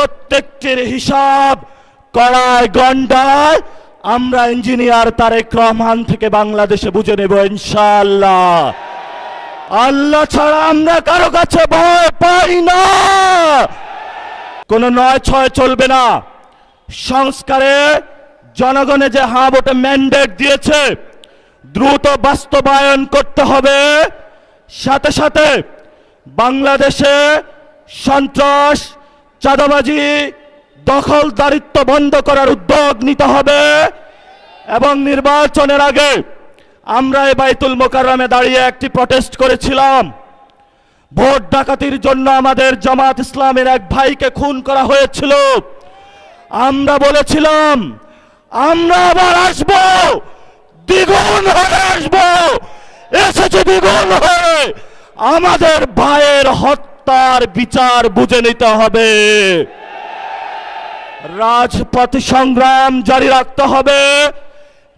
প্রত্যেকটির হিসাব কড়ায় গন্ডায় আমরা ইঞ্জিনিয়ার তারেক রহমান থেকে বাংলাদেশে বুঝে নেব ইনশাআল্লাহ। আল্লাহ ছাড়া আমরা কারও কাছে ভয় পাই না। কোন নয় ছয় চলবে না। সংস্কারে জনগণে যে হাঁ ভোটে ম্যান্ডেট দিয়েছে, দ্রুত বাস্তবায়ন করতে হবে। সাথে সাথে বাংলাদেশে সন্ত্রাস চাঁদাবাজি দখল দারিত্ব বন্ধ করার উদ্যোগ নিতে হবে। এবং নির্বাচনের আগে আমরা এই বাইতুল মোকাররমে দাঁড়িয়ে একটি প্রটেস্ট করেছিলাম। ভোট ডাকাতির জন্য আমাদের জামাত ইসলামের এক ভাইকে খুন করা হয়েছিল। আমরা বলেছিলাম, আমরা আবার আসব, দ্বিগুণ হয়ে আসব, এসেছে দ্বিগুণ হয়ে। আমাদের ভাইয়ের হত্যার বিচার বুঝে নিতে হবে। রাজপথ সংগ্রাম জারি রাখতে হবে।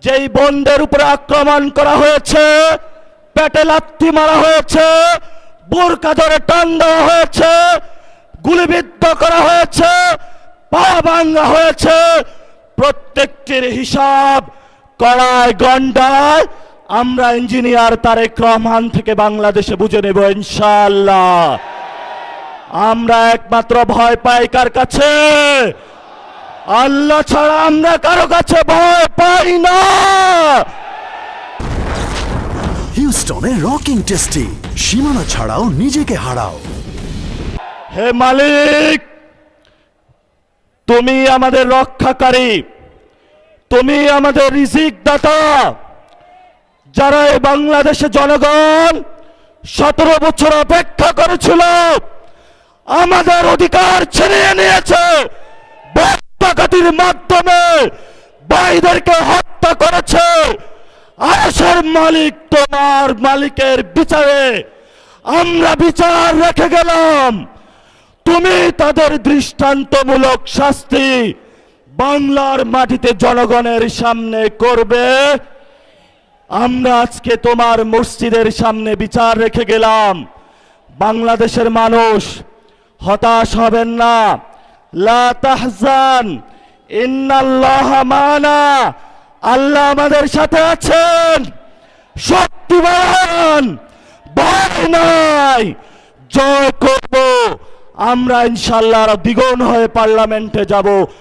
যেই বন্দের উপরে আক্রমণ করা হয়েছে, পেটে লাথি মারা হয়েছে, বোরকা ধরে টান দেওয়া হয়েছে, গুলিবিদ্ধ করা হয়েছে, পা ভাঙ্গা হয়েছে, প্রত্যেকটির হিসাব কড়ায় গন্ডায় আমরা ইঞ্জিনিয়ার তারেক রহমান থেকে বাংলাদেশে বুঝে নেব ইনশাআল্লাহ। আমরা একমাত্র ভয় পাই কার কাছে? আল্লাহ ছাড়া আমরা কারও কাছে ভয় পাই না। হিউস্টনে রকিং টেস্টি সীমানা ছাড়াও নিজেকে হারাও। হে মালিক তুমি আমাদের রক্ষাকারী তুমি আমাদের রিজিক দাতা যারা এই বাংলাদেশে জনগণ সতেরো বছর অপেক্ষা করেছিল আমাদের অধিকার ছিনিয়ে নিয়েছে। ডাকাতির মাধ্যমে ভাইদেরকে হত্যা করেছে। আয়েশের মালিক তোমার মালিকের বিচারে আমরা বিচার রেখে গেলাম। তুমি তাদের দৃষ্টান্তমূলক শাস্তি বাংলার মাটিতে জনগণের সামনে করবে। আমরা আজকে তোমার মসজিদের সামনে বিচার রেখে গেলাম। বাংলাদেশের মানুষ হতাশ হবেন না। লা তাহজান, ইন্নাল্লাহ মানা। আল্লাহ আমাদের সাথে আছেন। শক্তিমান। ভয় নাই। জয় করব। আমরা ইনশাল্লাহ দ্বিগুণ হয়ে পার্লামেন্টে যাব।